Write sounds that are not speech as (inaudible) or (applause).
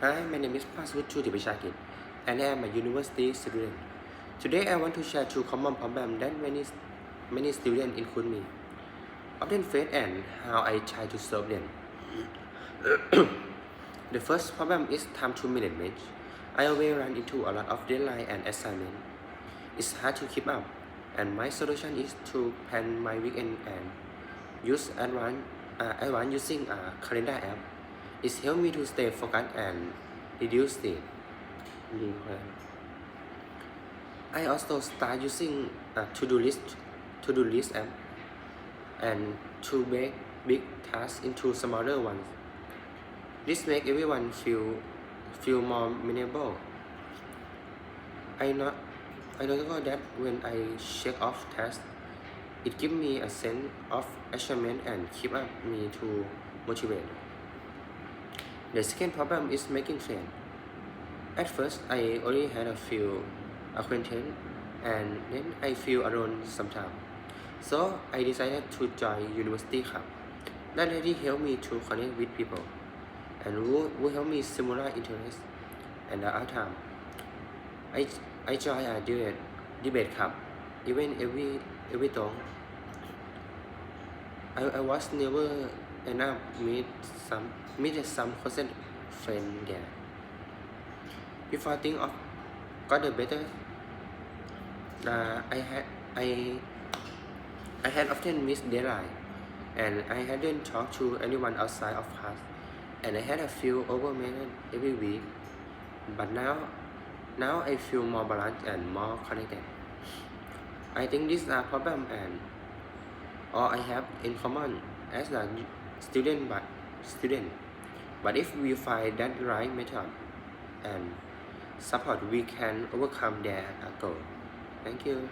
Hi, my name is Paswut Chuti Bishakit, and I am a university student. Today, I want to share two common problems that many many students, include me, often face and how I try to solve them. (coughs) the first problem is time to management. I always run into a lot of deadline and assignment. It's hard to keep up, and my solution is to plan my weekend and use advanced uh, advanced using a calendar app. It helps me to stay focused and reduce the I also start using a to-do list to-do list app and to break big tasks into smaller ones. This makes everyone feel feel more manageable. I not I know that when I check off tasks, it gives me a sense of achievement and keep up me to motivate. The second problem is making friends. At first, I only had a few acquaintances, and then I feel alone sometimes. So I decided to join university club. That really helped me to connect with people, and who, who helped me similar interests. And the other time, I I joined a debate debate club, even every every talk. I, I was never enough meet some meet some constant friend there. Before I think of got the better, uh, I had I I had often missed deadline, and I hadn't talked to anyone outside of class, and I had a few overwhelmed every week. But now, now I feel more balanced and more connected. I think these are problem and all I have in common as a student but student. But if we find that right method and support, we can overcome their uh, goal. Thank you.